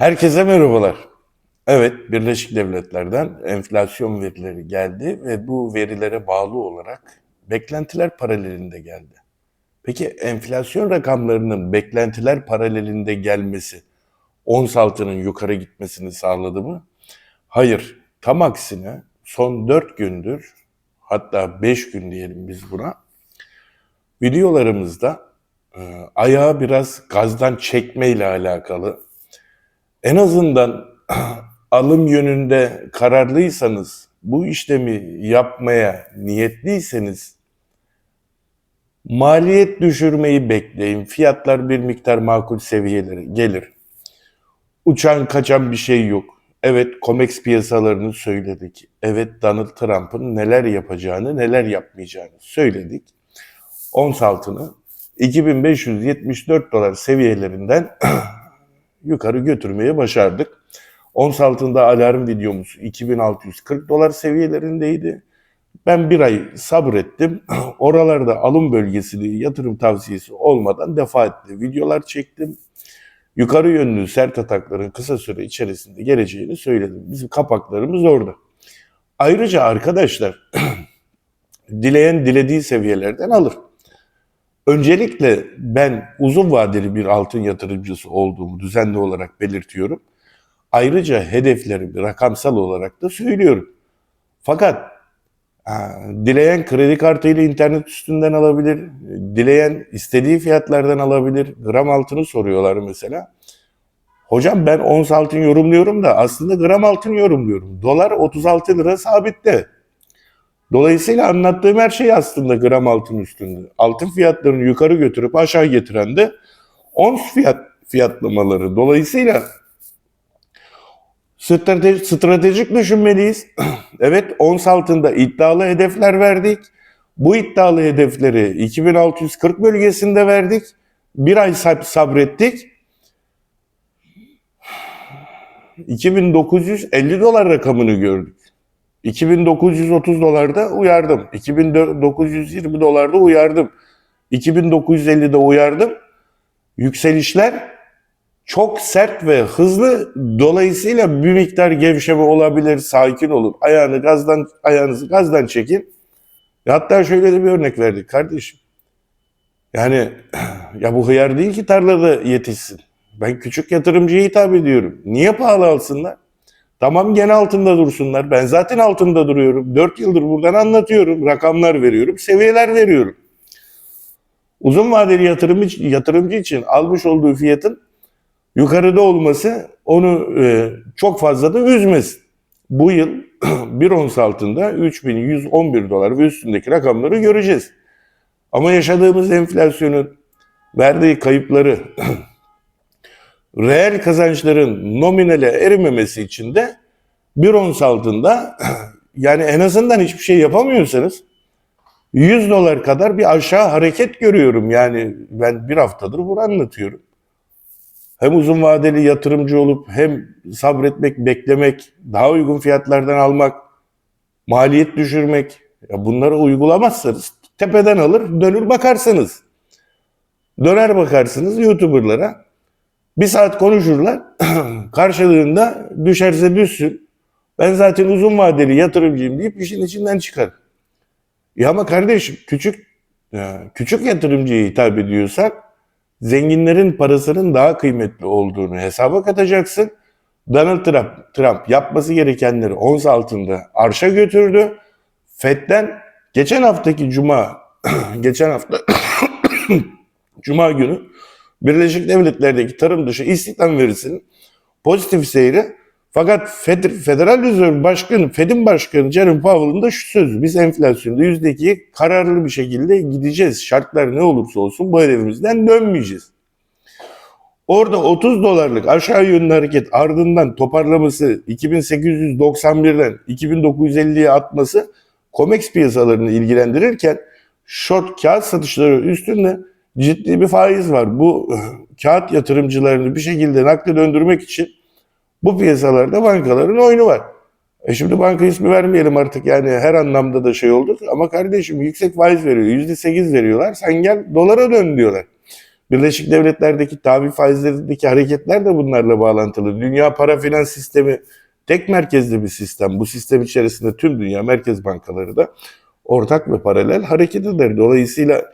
Herkese merhabalar. Evet, Birleşik Devletler'den enflasyon verileri geldi ve bu verilere bağlı olarak beklentiler paralelinde geldi. Peki enflasyon rakamlarının beklentiler paralelinde gelmesi ons altının yukarı gitmesini sağladı mı? Hayır. Tam aksine son 4 gündür hatta 5 gün diyelim biz buna videolarımızda e, ayağı biraz gazdan çekme ile alakalı en azından alım yönünde kararlıysanız, bu işlemi yapmaya niyetliyseniz maliyet düşürmeyi bekleyin. Fiyatlar bir miktar makul seviyelere gelir. Uçan kaçan bir şey yok. Evet COMEX piyasalarını söyledik. Evet Donald Trump'ın neler yapacağını, neler yapmayacağını söyledik. Ons altını 2574 dolar seviyelerinden yukarı götürmeye başardık. Ons altında alarm videomuz 2640 dolar seviyelerindeydi. Ben bir ay sabrettim. Oralarda alım bölgesini yatırım tavsiyesi olmadan defaatle videolar çektim. Yukarı yönlü sert atakların kısa süre içerisinde geleceğini söyledim. Bizim kapaklarımız orada. Ayrıca arkadaşlar dileyen dilediği seviyelerden alır. Öncelikle ben uzun vadeli bir altın yatırımcısı olduğumu düzenli olarak belirtiyorum. Ayrıca hedeflerimi rakamsal olarak da söylüyorum. Fakat dileyen kredi kartıyla internet üstünden alabilir, dileyen istediği fiyatlardan alabilir. Gram altını soruyorlar mesela. Hocam ben ons altın yorumluyorum da aslında gram altın yorumluyorum. Dolar 36 lira sabitte. Dolayısıyla anlattığım her şey aslında gram altın üstünde. Altın fiyatlarını yukarı götürüp aşağı getiren de ons fiyat fiyatlamaları. Dolayısıyla strateji, stratejik düşünmeliyiz. evet ons altında iddialı hedefler verdik. Bu iddialı hedefleri 2640 bölgesinde verdik. Bir ay sab- sabrettik. 2950 dolar rakamını gördük. 2930 dolarda uyardım. 2920 dolarda uyardım. 2950'de uyardım. Yükselişler çok sert ve hızlı. Dolayısıyla bir miktar gevşeme olabilir. Sakin olun. Ayağını gazdan ayağınızı gazdan çekin. Hatta şöyle de bir örnek verdik kardeşim. Yani ya bu hıyar değil ki tarlada yetişsin. Ben küçük yatırımcıya hitap ediyorum. Niye pahalı alsınlar? Tamam gene altında dursunlar. Ben zaten altında duruyorum. 4 yıldır buradan anlatıyorum. Rakamlar veriyorum. Seviyeler veriyorum. Uzun vadeli yatırımcı, yatırımcı için almış olduğu fiyatın yukarıda olması onu e, çok fazla da üzmesin. Bu yıl bir ons altında 3111 dolar ve üstündeki rakamları göreceğiz. Ama yaşadığımız enflasyonun verdiği kayıpları reel kazançların nominale erimemesi için de bir ons altında yani en azından hiçbir şey yapamıyorsanız 100 dolar kadar bir aşağı hareket görüyorum. Yani ben bir haftadır bunu anlatıyorum. Hem uzun vadeli yatırımcı olup hem sabretmek, beklemek, daha uygun fiyatlardan almak, maliyet düşürmek. Ya bunları uygulamazsanız tepeden alır, dönür bakarsınız. Döner bakarsınız YouTuber'lara. Bir saat konuşurlar. Karşılığında düşerse düşsün. Ben zaten uzun vadeli yatırımcıyım deyip işin içinden çıkar. Ya ama kardeşim küçük küçük yatırımcıya hitap ediyorsak zenginlerin parasının daha kıymetli olduğunu hesaba katacaksın. Donald Trump, Trump yapması gerekenleri ons altında arşa götürdü. FED'den geçen haftaki cuma geçen hafta cuma günü Birleşik Devletler'deki tarım dışı istihdam verisinin pozitif seyri fakat Fed, Federal Rezerv Başkanı, Fed'in Başkanı Jerome Powell'ın da şu sözü. Biz enflasyonda %2'ye kararlı bir şekilde gideceğiz. Şartlar ne olursa olsun bu hedefimizden dönmeyeceğiz. Orada 30 dolarlık aşağı yönlü hareket ardından toparlaması 2891'den 2950'ye atması COMEX piyasalarını ilgilendirirken short kağıt satışları üstünde ciddi bir faiz var. Bu kağıt yatırımcılarını bir şekilde nakle döndürmek için bu piyasalarda bankaların oyunu var. E şimdi banka ismi vermeyelim artık yani her anlamda da şey olduk ama kardeşim yüksek faiz veriyor. Yüzde sekiz veriyorlar. Sen gel dolara dön diyorlar. Birleşik Devletler'deki tabi faizlerindeki hareketler de bunlarla bağlantılı. Dünya para finans sistemi tek merkezli bir sistem. Bu sistem içerisinde tüm dünya merkez bankaları da ortak ve paralel hareket eder. Dolayısıyla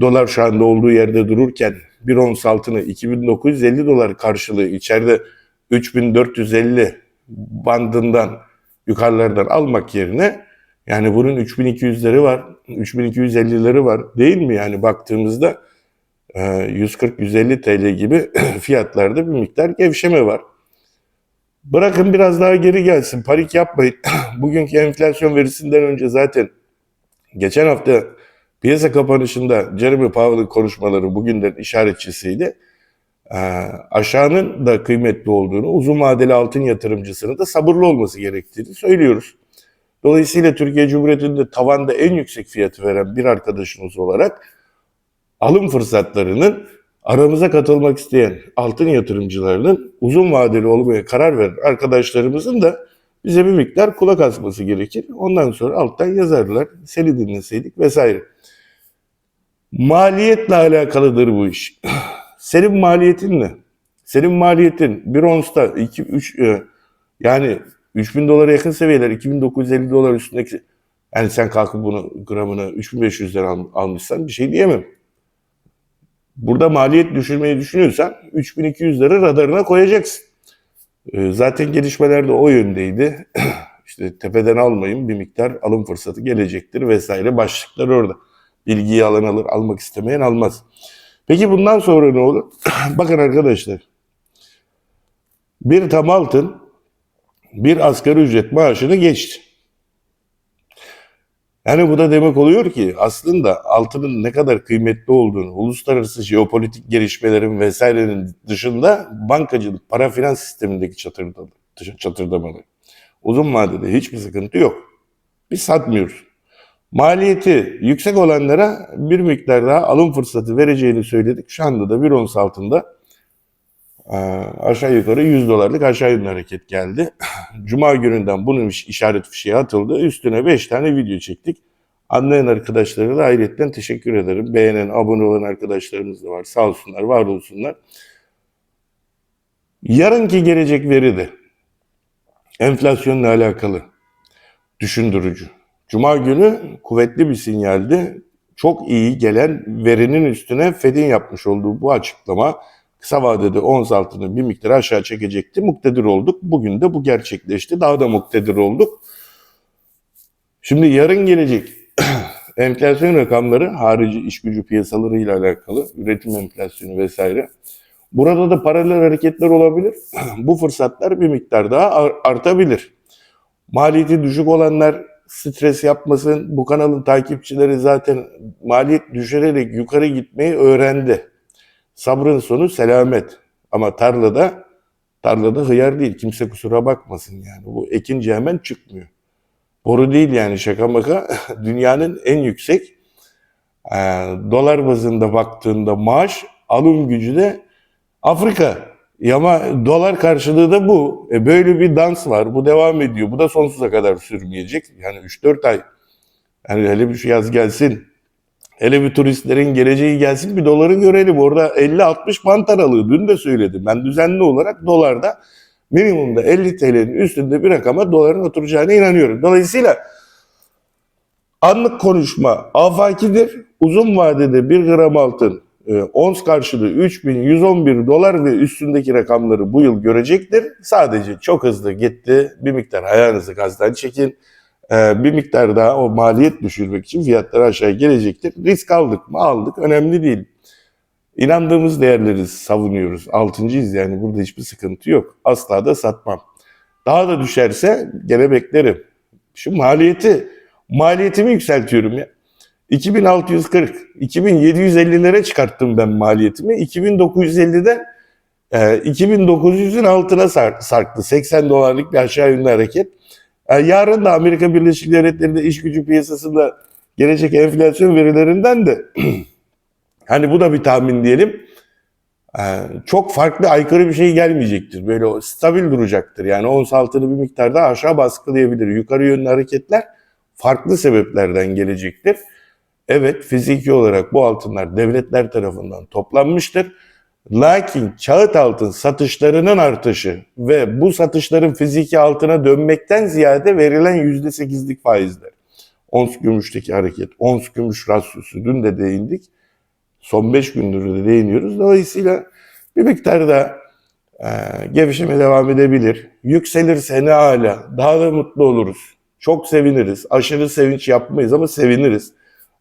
dolar şu anda olduğu yerde dururken bir ons altını 2950 dolar karşılığı içeride 3450 bandından yukarılardan almak yerine yani bunun 3200'leri var, 3250'leri var değil mi? Yani baktığımızda e, 140-150 TL gibi fiyatlarda bir miktar gevşeme var. Bırakın biraz daha geri gelsin, panik yapmayın. Bugünkü enflasyon verisinden önce zaten geçen hafta piyasa kapanışında Jeremy Powell'ın konuşmaları bugünden işaretçisiydi. Ee, aşağının da kıymetli olduğunu, uzun vadeli altın yatırımcısının da sabırlı olması gerektiğini söylüyoruz. Dolayısıyla Türkiye Cumhuriyeti'nde tavanda en yüksek fiyatı veren bir arkadaşımız olarak alım fırsatlarının aramıza katılmak isteyen altın yatırımcılarının uzun vadeli olmaya karar veren arkadaşlarımızın da bize bir miktar kulak asması gerekir. Ondan sonra alttan yazarlar. Seni dinleseydik vesaire. Maliyetle alakalıdır bu iş. Senin maliyetin ne? Senin maliyetin bir onsta 2 3 yani 3000 dolara yakın seviyeler 2950 dolar üstündeki yani sen kalkıp bunu gramını 3500 lira al, almışsan bir şey diyemem. Burada maliyet düşürmeyi düşünüyorsan 3200 lira radarına koyacaksın. Ee, Zaten gelişmeler de o yöndeydi. işte tepeden almayın bir miktar alım fırsatı gelecektir vesaire başlıklar orada. Bilgiyi alan alır, almak istemeyen almaz. Peki bundan sonra ne olur? Bakın arkadaşlar. Bir tam altın bir asgari ücret maaşını geçti. Yani bu da demek oluyor ki aslında altının ne kadar kıymetli olduğunu, uluslararası jeopolitik gelişmelerin vesairenin dışında bankacılık, para finans sistemindeki çatırdamalı. Uzun vadede hiçbir sıkıntı yok. Biz satmıyoruz. Maliyeti yüksek olanlara bir miktar daha alım fırsatı vereceğini söyledik. Şu anda da bir ons altında e, aşağı yukarı 100 dolarlık aşağı yönlü hareket geldi. Cuma gününden bunun iş- işaret fişeği atıldı. Üstüne 5 tane video çektik. Anlayan arkadaşlara da ayrıca teşekkür ederim. Beğenen, abone olan arkadaşlarımız da var. Sağ olsunlar, var olsunlar. Yarınki gelecek veri de enflasyonla alakalı düşündürücü. Cuma günü kuvvetli bir sinyaldi. Çok iyi gelen verinin üstüne Fed'in yapmış olduğu bu açıklama kısa vadede ons altını bir miktar aşağı çekecekti. Muktedir olduk. Bugün de bu gerçekleşti. Daha da muktedir olduk. Şimdi yarın gelecek enflasyon rakamları harici iş gücü piyasalarıyla alakalı üretim enflasyonu vesaire. Burada da paralel hareketler olabilir. Bu fırsatlar bir miktar daha ar- artabilir. Maliyeti düşük olanlar stres yapmasın. Bu kanalın takipçileri zaten maliyet düşürerek yukarı gitmeyi öğrendi. Sabrın sonu selamet. Ama tarlada tarlada hıyar değil. Kimse kusura bakmasın yani. Bu ekince hemen çıkmıyor. Boru değil yani şaka maka. Dünyanın en yüksek e, dolar bazında baktığında maaş alım gücü de Afrika. Ya Ama dolar karşılığı da bu. E böyle bir dans var. Bu devam ediyor. Bu da sonsuza kadar sürmeyecek. Yani 3-4 ay. Yani hele bir şu yaz gelsin. Hele bir turistlerin geleceği gelsin bir doları görelim. Orada 50-60 bant aralığı. Dün de söyledim. Ben düzenli olarak dolarda minimumda 50 TL'nin üstünde bir rakama doların oturacağına inanıyorum. Dolayısıyla anlık konuşma afakidir. Uzun vadede 1 gram altın e, ons karşılığı 3111 dolar ve üstündeki rakamları bu yıl görecektir. Sadece çok hızlı gitti. Bir miktar ayağınızı gazdan çekin. E, bir miktar daha o maliyet düşürmek için fiyatlar aşağı gelecektir. Risk aldık mı aldık. Önemli değil. İnandığımız değerleri savunuyoruz. Altıncıyız yani burada hiçbir sıkıntı yok. Asla da satmam. Daha da düşerse gene beklerim. Şu maliyeti, maliyetimi yükseltiyorum ya. 2640, 2750'lere çıkarttım ben maliyetimi. 2950'den e, 2900'ün altına sar- sarktı. 80 dolarlık bir aşağı yönlü hareket. E, yarın da Amerika Birleşik Devletleri'nde iş gücü piyasasında gelecek enflasyon verilerinden de hani bu da bir tahmin diyelim. e, çok farklı aykırı bir şey gelmeyecektir. Böyle o stabil duracaktır. Yani ons altını bir miktar daha aşağı baskılayabilir. Yukarı yönlü hareketler farklı sebeplerden gelecektir. Evet fiziki olarak bu altınlar devletler tarafından toplanmıştır. Lakin kağıt altın satışlarının artışı ve bu satışların fiziki altına dönmekten ziyade verilen %8'lik faizler. Ons gümüşteki hareket, ons gümüş rasyosu dün de değindik. Son 5 gündür de değiniyoruz. Dolayısıyla bir miktar da e, gevşeme devam edebilir. Yükselirse ne hala daha da mutlu oluruz. Çok seviniriz. Aşırı sevinç yapmayız ama seviniriz.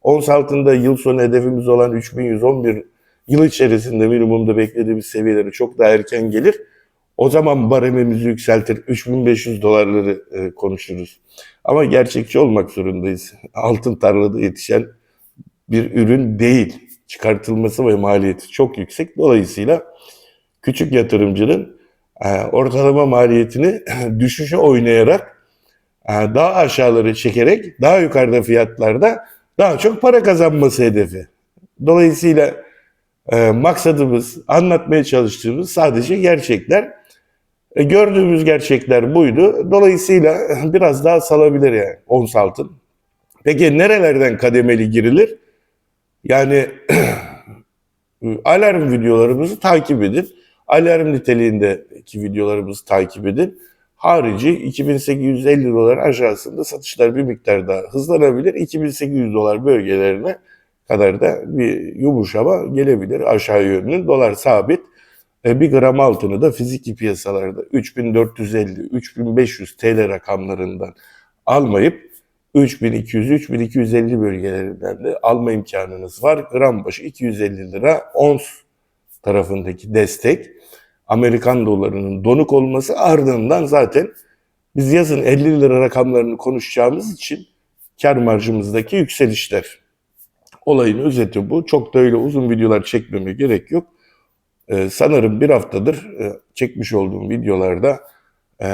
Ons altında yıl sonu hedefimiz olan 3111 yıl içerisinde minimumda beklediğimiz seviyeleri çok daha erken gelir. O zaman baremimizi yükseltir. 3500 dolarları e, konuşuruz. Ama gerçekçi olmak zorundayız. Altın tarlada yetişen bir ürün değil. Çıkartılması ve maliyeti çok yüksek. Dolayısıyla küçük yatırımcının e, ortalama maliyetini düşüşe oynayarak e, daha aşağıları çekerek daha yukarıda fiyatlarda daha çok para kazanması hedefi. Dolayısıyla e, maksadımız, anlatmaya çalıştığımız sadece gerçekler. E, gördüğümüz gerçekler buydu. Dolayısıyla biraz daha salabilir yani ons altın. Peki nerelerden kademeli girilir? Yani alarm videolarımızı takip edin. Alarm niteliğindeki videolarımızı takip edin. Harici 2850 dolar aşağısında satışlar bir miktar daha hızlanabilir. 2800 dolar bölgelerine kadar da bir yumuşama gelebilir aşağı yönlü. Dolar sabit. E, bir gram altını da fiziki piyasalarda 3450-3500 TL rakamlarından almayıp 3200-3250 bölgelerinden de alma imkanınız var. Gram başı 250 lira ons tarafındaki destek. Amerikan dolarının donuk olması ardından zaten biz yazın 50 lira rakamlarını konuşacağımız için kar marjımızdaki yükselişler. Olayın özeti bu. Çok da öyle uzun videolar çekmeme gerek yok. Ee, sanırım bir haftadır e, çekmiş olduğum videolarda e,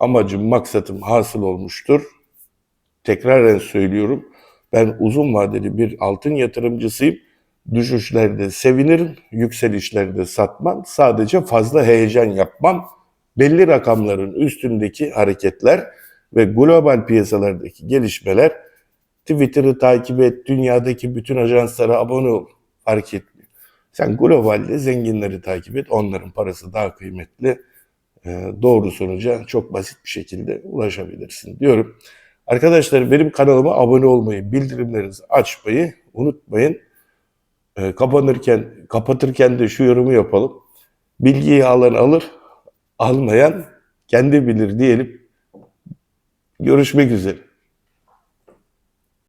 amacım, maksatım hasıl olmuştur. Tekraren söylüyorum. Ben uzun vadeli bir altın yatırımcısıyım. Düşüşlerde sevinirim, yükselişlerde satmam. Sadece fazla heyecan yapmam. Belli rakamların üstündeki hareketler ve global piyasalardaki gelişmeler Twitter'ı takip et, dünyadaki bütün ajanslara abone ol. Fark etmiyor. Sen globalde zenginleri takip et, onların parası daha kıymetli. Ee, Doğru sonuca çok basit bir şekilde ulaşabilirsin diyorum. Arkadaşlar benim kanalıma abone olmayı, bildirimlerinizi açmayı unutmayın. Ee, kapanırken, kapatırken de şu yorumu yapalım. Bilgiyi alan alır, almayan kendi bilir diyelim. Görüşmek üzere.